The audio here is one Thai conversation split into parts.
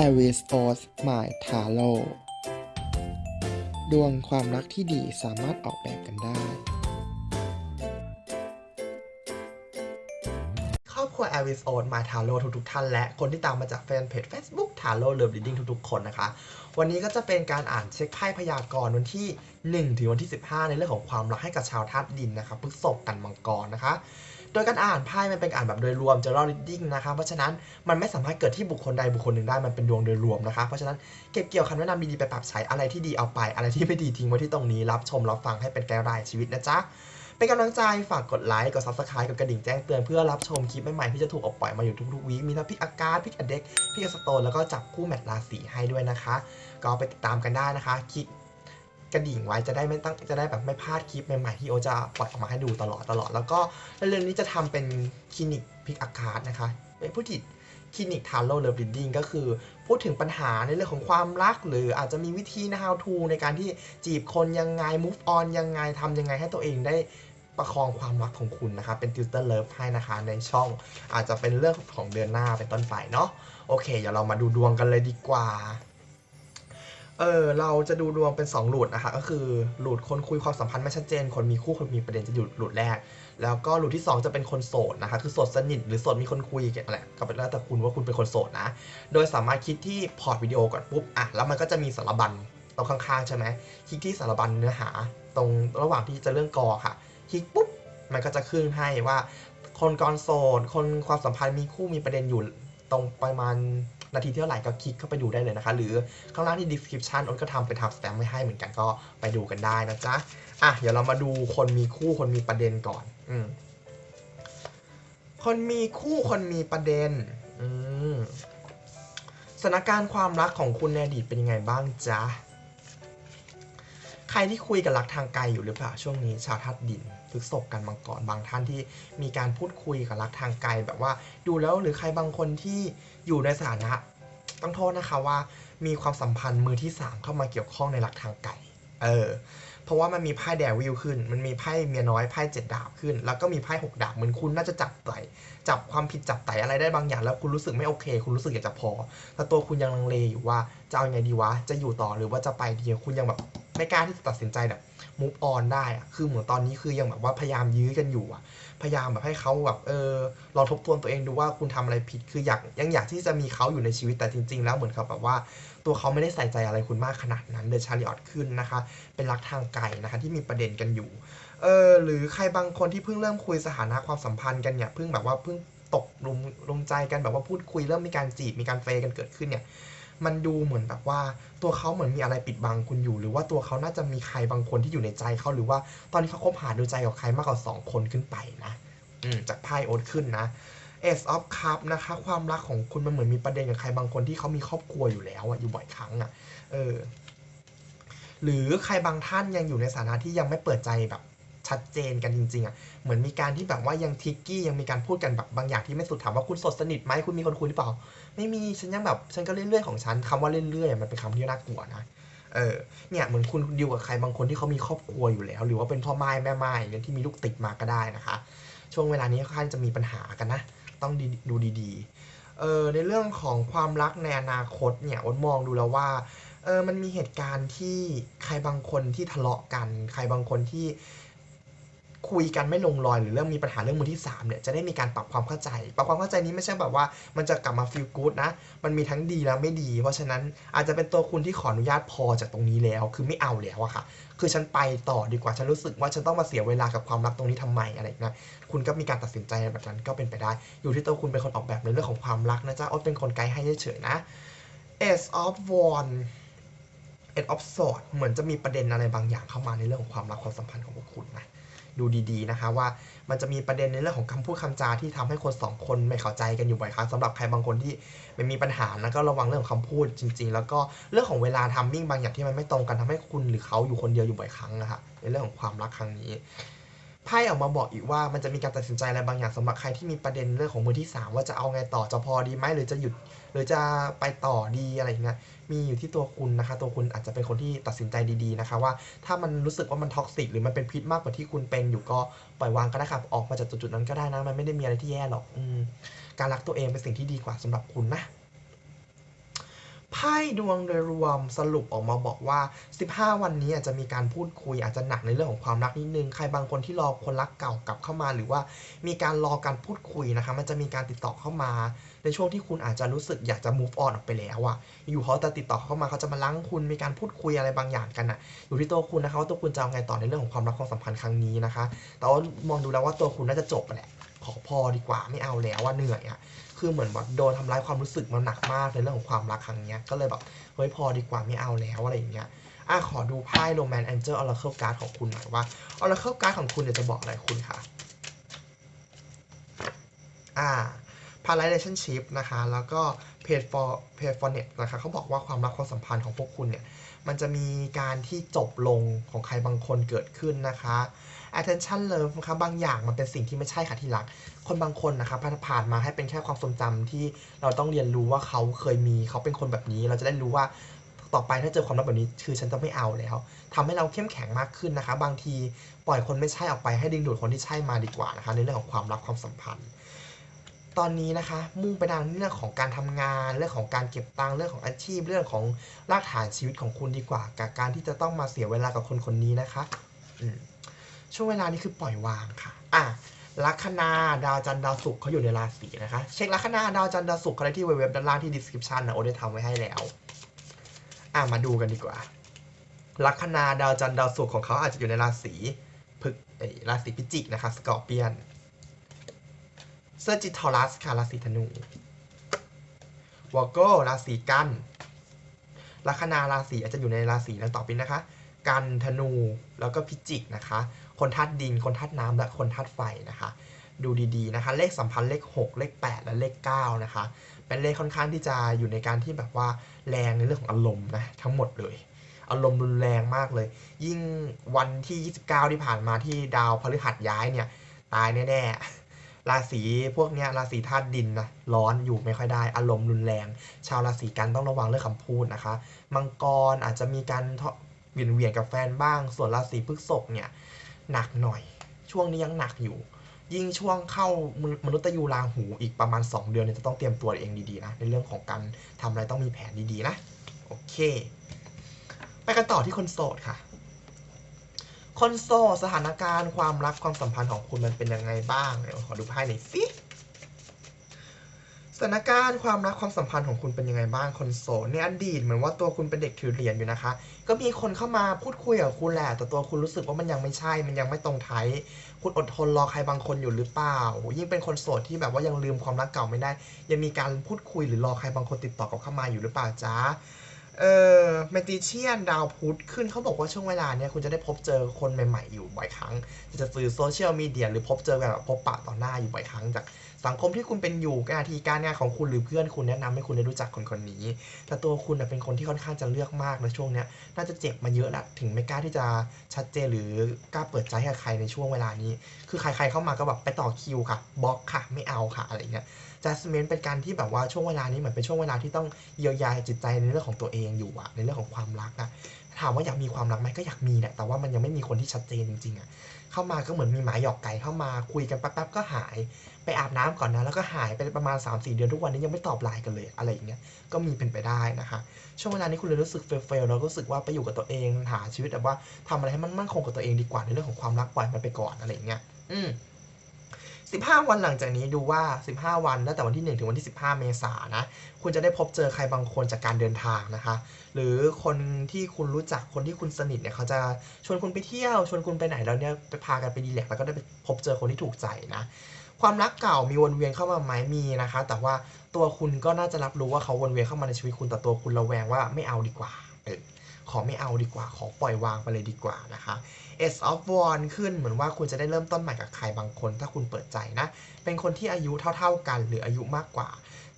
a r i s o s My Taro ดวงความรักที่ดีสามารถออกแบบกันได้ ครอบครัว a r i s o n My Taro ทุกๆท่านและคนที่ตามมาจากแฟนเพจ Facebook Taro Love Reading ทุกๆคนนะคะ วันนี้ก็จะเป็นการอ่านเช็คไพ่พยากรณ์วันที่ 1 ถึงวันที่ 15 ในเรื่องของความรักให้กับชาวธาตุดินนะคะพฤษภกันมังกรนะคะ โดยการอ่านไพ่มันเป็นการอ่านแบบโดยรวม general reading นะคะ เพราะฉะนั้นมันไม่สามารถเกิดที่บุคคลใดบุคคลหนึ่งได้ มันเป็นดวงโดยรวมนะคะ เพราะฉะนั้นเก็บเกี่ยวคำแนะนำดีๆไปปรับใช้อะไรที่ดีเอาไป อะไรที่ไม่ดีทิ้งไว้ที่ตรงนี้ รับชมรับฟังให้เป็นไกด์ไลน์ชีวิตนะจ๊ะ เป็นกำลังใจฝากกดไลค์ กด subscribe กดกระดิ่งแจ้งเตือนเพื่อรับชมคลิปใหม่ๆที่จะถูกออกปล่อยมาอยู่ทุกๆวีค มีทั้งพิกอากาศพิกอเด็กพิกสโตน แล้วก็จับคู่แมทราศีให้ด้วยนะคะ ก็ไปติดตามกันได้นะคะคลิก กระดิ่งไว้จะได้ไม่ตั้งจะได้แบบไม่พลาดคลิปใหม่ๆที่โอจะปล่อยออกมาให้ดูตลอดตลอด แล้วก็เร็วๆนี้จะทำเป็นคลินิกพิกอากาศนะคะเป็นผู้ติดคลินิกทาร์โลเลิฟรีดดิ้งก็คือพูดถึงปัญหาในเรื่องของความรัก หรืออาจจะมีวิธีนะ how to ในการที่จีบคนยังไง move on ยังไงทำยังไงให้ตัวเองได้ประคองความรักของคุณนะคะ เป็นติวเตอร์เลิฟให้นะคะในช่องอาจจะเป็นเรื่องของเดือนหน้าเป็นต้นไปเนาะโอเคเดี๋ยวเรามาดูดวงกันเลยดีกว่า เออเราจะดูดวงเป็น 2 หลุดนะคะก็คือหลุดคนคุยความสัมพันธ์ไม่ชัดเจน คนมีคู่คนมีประเด็นจะอยู่หลุดแรก แล้วก็หลุดที่ 2 จะเป็นคนโสดนะคะคือโสดสนิทหรือโสดมีคนคุยกันแหละก็เป็นแล้วแต่คุณว่าคุณเป็นคนโสดนะ โดยสามารถคลิกที่พอร์ตวิดีโอก่อนปุ๊บอะแล้วมันก็จะมีสารบัญตรงข้างๆใช่ไหมคลิกที่สารบัญเนื้อหา ตรงระหว่างที่จะเรื่องกอค่ะคลิกปุ๊บมันก็จะขึ้นให้ว่า คนกรโสดคนความสัมพันธ์มีคู่มีประเด็นอยู่ตรงประมาณ นาทีเท่าไหร่ก็คลิกเข้าไปดูได้เลยนะคะ หรือข้างล่างที่ description อ้นก็ทำเป็นทับสแตมไว้ให้เหมือนกันก็ไปดูกันได้นะจ๊ะอะเดี๋ยวเรามาดูคนมีคู่คนมีประเด็นก่อน อืมคนมีคู่คนมีประเด็น อืมสถานการณ์ความรักของคุณในอดีตเป็นยังไงบ้างจ๊ะใครที่คุยกับรักทางไกลอยู่หรือเปล่าช่วงนี้ ชาวธาตุดินพฤกษบกันมังกรบางท่านที่มีการพูดคุยกับรักทางไกลแบบว่า ดูแล้วหรือใครบางคนที่อยู่ในสถานะ ต้องโทษนะคะว่ามีความสัมพันธ์มือที่ 3 เข้ามาเกี่ยวข้องในรักทางไกลเออเพราะว่ามันมีไพ่แดวิลขึ้น มันมีไพ่เมียน้อยไพ่เจ็ดดาบขึ้น แล้วก็มีไพ่หกดาบเหมือนคุณน่าจะจับไต่จับความผิดจับไต่อะไรได้บางอย่าง แล้วคุณรู้สึกไม่โอเค คุณรู้สึกอยากจะพอ แต่ตัวคุณยังลังเลอยู่ว่าจะเอาไงดีวะ จะอยู่ต่อหรือว่าจะไปดีคุณยังแบบไม่กล้าที่จะตัดสินใจแบบ move on ได้อะคือเหมือนตอนนี้คือยังแบบว่าพยายามยื้อกันอยู่อะพยายามแบบให้เขาแบบเออลองทบทวนตัวเองดูว่าคุณทำอะไรผิดคืออยากยังอยากที่จะมีเขาอยู่ในชีวิตแต่จริง ๆ แล้วเหมือนกับแบบว่า ตัวเขาไม่ได้ใส่ใจอะไรคุณมากขนาดนั้นเดชาริออตขึ้นนะคะ เป็นรักทางไกลนะคะที่มีประเด็นกันอยู่เออหรือใครบางคนที่เพิ่งเริ่มคุยสถานะความสัมพันธ์กันเนี่ยเพิ่งแบบว่าเพิ่งตกลุมลุมใจกันแบบว่าพูดคุยเริ่มมีการจีบมีการเฟยกันเกิดขึ้นเนี่ย มันดูเหมือนแบบว่า ตัวเขาเหมือนมีอะไรปิดบังคุณอยู่ หรือว่าตัวเขาน่าจะมีใครบางคนที่อยู่ในใจเขาหรือว่าตอนนี้เขาคบหาดูใจกับใครมากกว่าสองคนขึ้นไปนะอืจากไพ่โอ๊ตขึ้นนะ Ace of Cup นะคะ ความรักของคุณมันเหมือนมีประเด็นกับใครบางคนที่เขามีครอบครัวอยู่แล้วอะอยู่บ่อยครั้งอะเออ หรือใครบางท่านยังอยู่ในสถานะที่ยังไม่เปิดใจแบบชัดเจนกันจริงๆอะเหมือนมีการที่แบบว่ายังทิกกี้ยังมีการพูดกันแบบบางอย่างที่ไม่สุดถามว่าคุณสดสนิทไหมคุณมีคนคุยหรือเปล่า ไม่มีฉันยังแบบฉันก็เรื่อยๆของฉันคำว่าเรื่อยๆมันเป็นคำที่น่ากลัวนะเออเนี่ยเหมือนคุณดิวกับใครบางคนที่เขามีครอบครัวอยู่แล้ว หรือว่าเป็นพ่อไม้แม่ไม้อย่างเงี้ยที่มีลูกติดมาก็ได้นะคะ ช่วงเวลานี้ค่อนข้างจะมีปัญหากันนะ ต้องดีดูดีๆเออในเรื่องของความรักในอนาคตเนี่ยอ้นมองดูแล้วว่าเออมันมีเหตุการณ์ที่ใครบางคนที่ทะเลาะกัน ใครบางคนที่ คุยกันไม่ลงรอยหรือเริ่มมีปัญหาเรื่องมือที่สามเนี่ยจะได้มีการปรับความเข้าใจ ปรับความเข้าใจนี้ไม่ใช่แบบว่ามันจะกลับมาฟีลกู๊ดนะ มันมีทั้งดีและไม่ดี เพราะฉะนั้นอาจจะเป็นตัวคุณที่ขออนุญาตพอจากตรงนี้แล้ว คือไม่เอาแล้วอะค่ะ คือฉันไปต่อดีกว่าฉันรู้สึกว่าฉันต้องมาเสียเวลากับความรักตรงนี้ทำไมอะไรนะคุณก็มีการตัดสินใจแบบนั้นก็เป็นไปได้ อยู่ที่ตัวคุณเป็นคนออกแบบในเรื่องของความรักนะจ๊ะอ้นเป็นคนไกด์ให้เฉยๆนะ Ace of Wands Eight of Swords เหมือนจะมีประเด็นอะไรบางอย่างเข้ามาในเรื่องของความรักความสัมพันธ์ของพวกคุณนะ ดูดีๆนะคะว่ามันจะมีประเด็นในเรื่องของคำพูดคำจาที่ทำให้คนสองคนไม่เข้าใจกันอยู่บ่อยครั้งสำหรับใครบางคนที่ไม่มีปัญหานะก็ระวังเรื่องของคำพูดจริง ๆ แล้วก็เรื่องของเวลาทัมมิ่งบางอย่างที่มันไม่ตรงกันทำให้คุณหรือเขาอยู่คนเดียวอยู่บ่อยครั้งนะคะในเรื่องของความรักครั้งนี้ไพ่ออกมาบอกอีกว่ามันจะมีการตัดสินใจอะไรบางอย่างสำหรับใครที่มีประเด็นเรื่องของมือที่สามว่าจะเอาไงต่อจะพอดีไหมหรือจะหยุด หรือจะไปต่อดีอะไรอย่างเงี้ยมีอยู่ที่ตัวคุณนะคะ ตัวคุณอาจจะเป็นคนที่ตัดสินใจดีๆนะคะว่าถ้ามันรู้สึกว่ามันท็อกซิกหรือมันเป็นพิษมากกว่าที่คุณเป็นอยู่ก็ปล่อยวางก็ได้ครับออกมาจากจุดๆนั้นก็ได้นะมันไม่ได้มีอะไรที่แย่หรอกอการรักตัวเองเป็นสิ่งที่ดีกว่าสำหรับคุณนะ ไพ่ดวงโดยรวมสรุปออกมาบอกว่า 15 วันนี้อาจจะมีการพูดคุยอาจจะหนักในเรื่องของความรักนิดนึง ใครบางคนที่รอคนรักเก่ากลับเข้ามา หรือว่ามีการรอการพูดคุยนะคะ มันจะมีการติดต่อเข้ามา ในช่วงที่คุณอาจจะรู้สึกอยากจะ move on ออกไปแล้วอะอยู่เขาจะติดต่อเข้ามาเขาจะมาล้างคุณมีการพูดคุยอะไรบางอย่างกันอะอยู่ที่ตัวคุณนะคะว่าตัวคุณจะเอาไงต่อในเรื่องของความรักความสัมพันธ์ครั้งนี้นะคะ แต่ว่ามองดูแล้วว่าตัวคุณน่าจะจบแหละขอพอดีกว่าไม่เอาแล้วว่าเหนื่อยอะ คือเหมือนแบบโดนทำร้ายความรู้สึกมาหนักมากในเรื่องของความรักครั้งเนี้ยก็เลยแบบเฮ้ยพอดีกว่าไม่เอาแล้วอะไรอย่างเงี้ยอะขอดูไพ่ Roman Angel Oracle Card ของคุณหน่อยว่า Oracle Card ของคุณเนี่ยจะบอกอะไรคุณคะอ่า p a r a relationship นะคะ แล้วก็ paid for paid for net นะคะเขาบอกว่าความรักความสัมพันธ์ของพวกคุณเนี่ย มันจะมีการที่จบลงของใครบางคนเกิดขึ้นนะคะ attention love นะคะบางอย่างมันเป็นสิ่งที่ไม่ใช่ค่ะที่รัก คนบางคนนะคะผ่านผ่านมาให้เป็นแค่ความทรงจำที่เราต้องเรียนรู้ว่าเขาเคยมีเขาเป็นคนแบบนี้ เราจะได้รู้ว่าต่อไปถ้าเจอความรักแบบนี้คือฉันจะไม่เอาแล้วทำให้เราเข้มแข็งมากขึ้นนะคะ บางทีปล่อยคนไม่ใช่ออกไปให้ดึงดูดคนที่ใช่มาดีกว่านะคะในเรื่องของความรักความสัมพันธ์ ตอนนี้นะคะ มุ่งไปทางเรื่องของการทำงาน เรื่องของการเก็บตังค์เรื่องของอาชีพ เรื่องของรากฐานชีวิตของคุณดีกว่า กับการที่จะต้องมาเสียเวลากับคนคนนี้นะคะ อืม ช่วงเวลานี้คือปล่อยวางค่ะอะลัคนาดาวจันทร์ดาวศุกร์เขาอยู่ในราศีนะคะ เช็คลัคนาดาวจันทร์ดาวศุกร์เขาได้ที่เว็บด้านล่างที่ description นะโอได้ทำไว้ให้แล้ว อะมาดูกันดีกว่า ลัคนาดาวจันทร์ดาวศุกร์ของเขาอาจจะอยู่ในราศีพฤกเอ้ยราศีพิจิกนะคะสกอร์เปียนเซอร์จิทอรัสค่ะราศีธนูวอโก้ราศีกันลัคนาราศีอาจจะอยู่ในราศีดังต่อไปนะคะ กันธนูแล้วก็พิจิกนะคะ คนธาตุดิน คนธาตุน้ำและคนธาตุไฟนะคะ ดูดีๆนะคะ เลขสัมพันธ์เลข 6 เลข 8 และเลข 9 นะคะ เป็นเลขค่อนข้างที่จะอยู่ในการที่แบบว่าแรงในเรื่องของอารมณ์นะทั้งหมดเลย อารมณ์รุนแรงมากเลย ยิ่งวันที่ 29 ที่ผ่านมาที่ดาวพฤหัสย้ายเนี่ยตายแน่ๆ ราศีพวกเนี้ยราศีธาตุดินนะร้อนอยู่ไม่ค่อยได้ อารมณ์รุนแรง ชาวราศีกันต้องระวังเรื่องคำพูดนะคะ มังกรอาจจะมีการเวียนเวียนๆกับแฟนบ้าง ส่วนราศีพฤษภเนี่ย หนักหน่อย ช่วงนี้ยังหนักอยู่ ยิ่งช่วงเข้ามนุษย์ยูราหูอีกประมาณ 2 เดือนเนี่ยจะต้องเตรียมตัวเองดีๆนะในเรื่องของการทำอะไรต้องมีแผนดีๆนะโอเค ไปกันต่อที่คนโสดค่ะ คนโสดสถานการณ์ความรักความสัมพันธ์ของคุณมันเป็นยังไงบ้างเดี๋ยวขอดูไพ่หน่อยสิ ถานการณ์ความรักความสัมพันธ์ของคุณเป็นยังไงบ้างคนโสดในอดีตเหมือนว่าตัวคุณเป็นเด็กถือเหรียญอยู่นะคะ ก็มีคนเข้ามาพูดคุยกับคุณแหละแต่ตัวคุณรู้สึกว่ามันยังไม่ใช่ มันยังไม่ตรงไทยคุณอดทนรอใครบางคนอยู่หรือเปล่า ยิ่งเป็นคนโสดที่แบบว่ายังลืมความรักเก่าไม่ได้ ยังมีการพูดคุยหรือรอใครบางคนติดต่อกลับเข้ามาอยู่หรือเปล่าจ๊ะเออแมจิเชียนดาวพุธขึ้นเขาบอกว่าช่วงเวลาเนี้ยคุณจะได้พบเจอคนใหม่ๆอยู่บ่อยครั้ง จะสื่อโซเชียลมีเดียหรือพบเจอแบบพบปะต่อหน้าอยู่บ่อยครั้งจาก สังคมที่คุณเป็นอยู่การทีการงานของคุณหรือเพื่อนคุณแนะนำให้คุณได้รู้จักคนคนนี้ แต่ตัวคุณเป็นคนที่ค่อนข้างจะเลือกมากในช่วงเนี้ยน่าจะเจ็บมาเยอะละถึงไม่กล้าที่จะชัดเจนหรือกล้าเปิดใจให้ใครในช่วงเวลานี้ คือใครๆเข้ามาก็แบบไปต่อคิวค่ะบล็อกค่ะไม่เอาค่ะอะไรเงี้ย Jasmine เป็นการที่แบบว่าช่วงเวลานี้เหมือนเป็นช่วงเวลาที่ต้องเยียวยาจิตใจในเรื่องของตัวเองอยู่อะในเรื่องของความรักอะ ถามว่าอยากมีความรักไหมก็อยากมีแหละแต่ว่ามันยังไม่มีคนที่ชัดเจนจริงๆอะเข้ามาก็เหมือนมีหมาหยอกไก่เข้ามาคุยกันแป๊บๆก็หาย ไปอาบน้ำก่อนนะแล้วก็หายไปประมาณ 3-4 เดือนทุกวันนี้ยังไม่ตอบไลน์กันเลยอะไรอย่างเงี้ยก็มีเป็นไปได้นะคะช่วงเวลานี้คุณเลยรู้สึกเฟลๆแล้วก็รู้สึกว่าไปอยู่กับตัวเองหาชีวิตแบบว่าทำอะไรให้มันมั่นคงกับตัวเองดีกว่าในเรื่องของความรักปล่อยมันไปก่อนอะไรอย่างเงี้ยอืม 15 วันหลังจากนี้ดูว่า 15 วันตั้งแต่วันที่ 1 ถึงวันที่ 15 เมษายนนะคุณจะได้พบเจอใครบางคนจากการเดินทางนะคะ หรือคนที่คุณรู้จักคนที่คุณสนิทเนี่ยเขาจะชวนคุณไปเที่ยวชวนคุณไปไหนแล้วเนี่ยไปพากันไปดีแลกแล้วก็ได้ไปพบเจอคนที่ถูกใจนะความรักเก่ามีวนเวียนเข้ามาไหมมีนะคะ แต่ว่าตัวคุณก็น่าจะรับรู้ว่าเขาวนเวียนเข้ามาในชีวิตคุณแต่ตัวคุณระแวงว่าไม่เอาดีกว่าเออ ขอไม่เอาดีกว่า ขอปล่อยวางไปเลยดีกว่านะคะ S of w a n d ขึ้นเหมือนว่าคุณจะได้เริ่มต้นใหม่กับใครบางคน ถ้าคุณเปิดใจนะ เป็นคนที่อายุเท่า ๆกันหรืออายุมากกว่า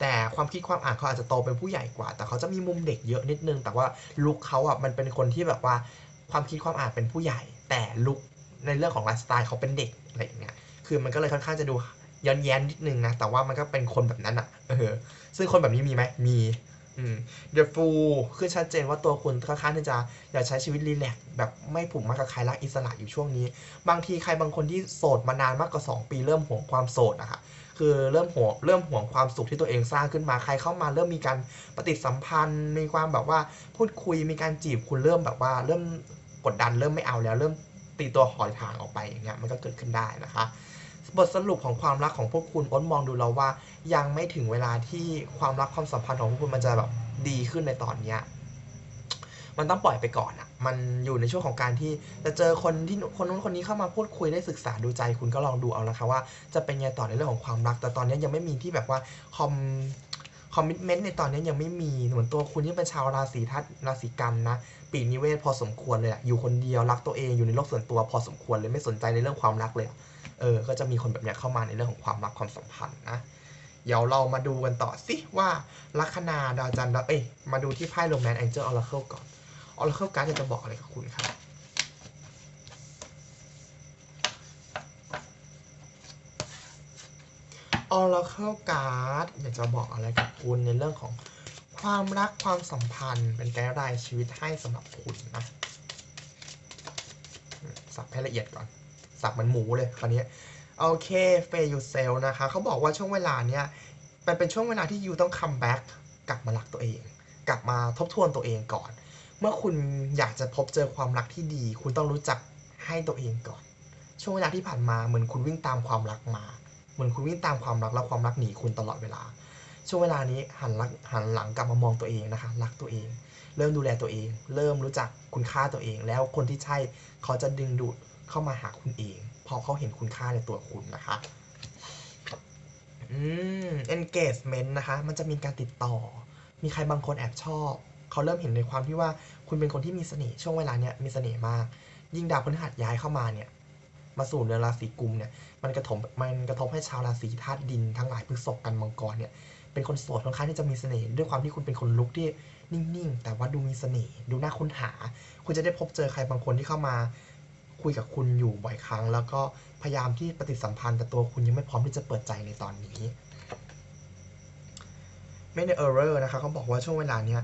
แต่ความคิดความอ่านเขาอาจจะโตเป็นผู้ใหญ่กว่า แต่เขาจะมีมุมเด็กเยอะนิดนึง แต่ว่าลุคเขาอะมันเป็นคนที่แบบว่าความคิดความอ่านเป็นผู้ใหญ่ แต่ลุคในเรื่องของไลฟ์สไตล์เขาเป็นเด็กอะไรอย่างเงี้ย คือมันก็เลยค่อนข้างจะดูย้อนแย้นนิดนึงนะ แต่ว่ามันก็เป็นคนแบบนั้นอะ เออ ซึ่งคนแบบนี้มีไหมมี อืม The Fool คือชัดเจนว่าตัวคุณค่อนข้างที่จะอยากใช้ชีวิตรีแลกแบบไม่ผูกมัดกับใครรักอิสระอยู่ช่วงนี้ บางทีใครบางคนที่โสดมานานมากกว่า 2 ปีเริ่มห่วงความโสดอะคะคือเริ่มห่วงเริ่มห่วงความสุขที่ตัวเองสร้างขึ้นมาใครเข้ามาเริ่มมีการปฏิสัมพันธ์ มีความแบบว่าพูดคุยมีการจีบคุณเริ่มแบบว่า เริ่มกดดันเริ่มไม่เอาแล้วเริ่มตีตัวหอยทางออกไปอย่างเงี้ยมันก็เกิดขึ้นได้นะคะ บทสรุปของความรักของพวกคุณอ้นมองดูแล้วว่า ยังไม่ถึงเวลาที่ความรักความสัมพันธ์ของพวกคุณมันจะแบบดีขึ้นในตอนเนี้ยมันต้องปล่อยไปก่อนอะมันอยู่ในช่วงของการที่จะเจอคนที่คนนู้นคนนี้เข้ามาพูดคุยได้ศึกษาดูใจคุณก็ลองดูเอานะคะว่าจะเป็นไงต่อในเรื่องของความรัก แต่ตอนนี้ยังไม่มีที่แบบว่าคอมคอมมิชเมนต์ในตอนนี้ยังไม่มีเหมือนตัวคุณที่เป็นชาวราศีทัศน์ราศีกันนะ ปีนิเวศพอสมควรเลยอะอยู่คนเดียวรักตัวเองอยู่ในโลกส่วนตัวพอสมควรเลยไม่สนใจในเรื่องความรักเลยอะ เออ ก็จะมีคนแบบเนี้ยเข้ามาในเรื่องของความรักความสัมพันธ์นะ เดี๋ยวเรามาดูกันต่อสิว่าลัคนาดาวจันทร์ดาวเอ้ย มาดูที่ไพ่โรแมนแองเจิลออร์เคิลก่อนออร์เคิลการ์ดจะบอกอะไรกับคุณครับออร์เคิลการ์ดอยากจะบอกอะไรกับคุณในเรื่องของความรักความสัมพันธ์เป็นไกด์ไลน์ชีวิตให้สำหรับคุณนะสับให้ละเอียดก่อน สับเหมันหมูเลยคราวนี้โอเคเฟย์ยูเซลนะคะเขาบอกว่าช่วงเวลาเนี้ยมันเป็นช่วงเวลาที่ยูต้องคัมแบ็กกลับมารักตัวเอง กลับมาทบทวนตัวเองก่อน เมื่อคุณอยากจะพบเจอความรักที่ดี คุณต้องรู้จักให้ตัวเองก่อน ช่วงเวลาที่ผ่านมาเหมือนคุณวิ่งตามความรักมา เหมือนคุณวิ่งตามความรักแล้วความรักหนีคุณตลอดเวลา ช่วงเวลานี้หันหลังหันหลังกลับมามองตัวเองนะคะ รักตัวเอง เริ่มดูแลตัวเอง เริ่มรู้จักคุณค่าตัวเอง แล้วคนที่ใช่เขาจะดึงดูด เข้ามาหาคุณเอง พอเขาเห็นคุณค่าในตัวคุณนะคะอืม engagement นะคะ มันจะมีการติดต่อ มีใครบางคนแอบชอบ เขาเริ่มเห็นในความที่ว่าคุณเป็นคนที่มีเสน่ห์ช่วงเวลาเนี้ยมีเสน่ห์มาก ยิ่งดาวพฤหัสย้ายเข้ามาเนี่ย มาสู่เรือนราศีกุมเนี่ย มันกระทบมันกระทบให้ชาวราศีธาตุดินทั้งหลายพฤษภกันมังกรเนี่ย เป็นคนโสดค่อนข้างที่จะมีเสน่ห์ด้วยความที่คุณเป็นคนลุกที่นิ่งๆ แต่ว่าดูมีเสน่ห์ ดูน่าค้นหา คุณจะได้พบเจอใครบางคนที่เข้ามา คุยกับคุณอยู่บ่อยครั้ง แล้วก็พยายามที่ปฏิสัมพันธ์แต่ตัวคุณยังไม่พร้อมที่จะเปิดใจในตอนนี้ไม่ในเออร์เรอร์นะคะเขาบอกว่าช่วงเวลาเนี้ย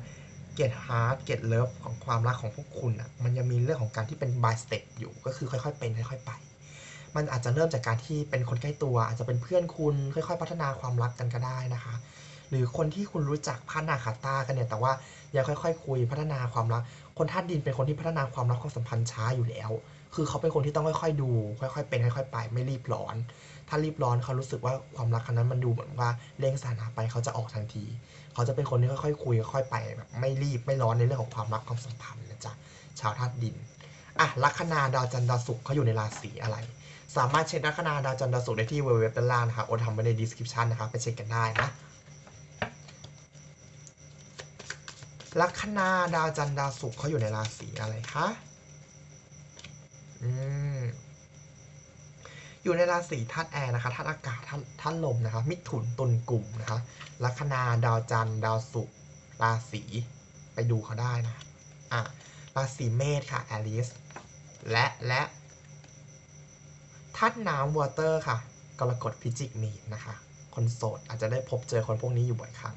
เกตฮาร์ดเกตเลิฟของความรักของพวกคุณอะมันยังมีเรื่องของการที่เป็น by step อยู่ก็คือค่อยๆเป็นค่อยๆไป มันอาจจะเริ่มจากการที่เป็นคนใกล้ตัว อาจจะเป็นเพื่อนคุณค่อย ๆ พัฒนาความรักกันก็ได้นะคะ หรือคนที่คุณรู้จักพัฒนาขาตากันเนี่ยแต่ว่ายังค่อย ๆ คุยพัฒนาความรัก คนธาตุดินเป็นคนที่พัฒนาความรักความสัมพันธ์ช้าอยู่แล้ว คือเขาเป็นคนที่ต้องค่อยๆดู ค่อยๆ เป็นค่อยๆไปไม่รีบร้อน ถ้ารีบร้อนเขารู้สึกว่าความรักครั้งนั้นมันดูเหมือนว่าเร่งสถานะไปเขาจะออกทันที เขาจะเป็นคนที่ค่อยๆคุยค่อยๆไปแบบไม่รีบไม่ร้อนในเรื่องของความรักความสัมพันธ์นะจ๊ะชาวธาตุดินอะลัคนาดาวจันทร์ดาวศุกร์เขาอยู่ในราศีอะไร สามารถเช็คลัคนาดาวจันทร์ดาวศุกร์ได้ที่เว็บด้านล่างนะคะโอทำไว้ใน description นะคะไปเช็คกันได้นะลัคนาดาวจันทร์ดาวศุกร์เขาอยู่ในราศีอะไรคะ อืมอยู่ในราศีธาตุแอร์นะคะธาตุอากาศธาตุลมนะคะ มิถุนตุลกลุ่มนะคะลัคนาดาวจันทร์ดาวศุกร์ราศีไปดูเขาได้นะอะราศีเมษค่ะแอลิสและและธาตุน้ำวอเตอร์ค่ะกรกฎพิจิกมีนนะคะ คนโสดอาจจะได้พบเจอคนพวกนี้อยู่บ่อยครั้ง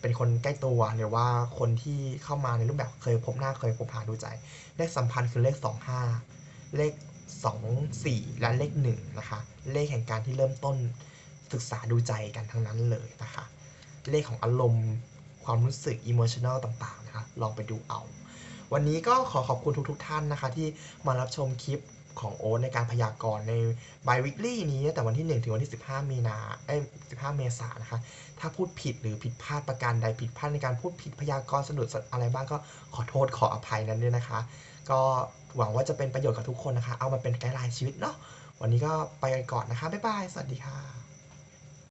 เป็นคนใกล้ตัวหรือว่าคนที่เข้ามาในรูปแบบเคยพบหน้าเคยพบหาดูใจ เลขสัมพันธ์คือเลข25 เลข 2 4 และเลข1นะคะ เลขแห่งการที่เริ่มต้นศึกษาดูใจกันทั้งนั้นเลยนะคะ เลขของอารมณ์ ความรู้สึก emotional ต่างๆนะคะ ลองไปดูเอา วันนี้ก็ขอขอบคุณทุกๆทท่านนะคะ ที่มารับชมคลิปของโอ๊ตในการพยากรณ์ใน by weekly นี้ตั้งแต่วันที่ 1 ถึงวันที่ 15 มีนาเอ้ย15 เมษายนนะคะ ถ้าพูดผิดหรือผิดพลาดประการใดผิดพลาดในการพูดผิดพยากรณ์สะดุดอะไรบ้างก็ขอโทษขออภัยนั้นด้วยนะคะ ก็หวังว่าจะเป็นประโยชน์กับทุกคนนะคะ เอามาเป็นไกด์ไลน์ชีวิตเนาะวันนี้ก็ไปกันก่อนนะคะบ๊ายบายสวัสดีค่ะ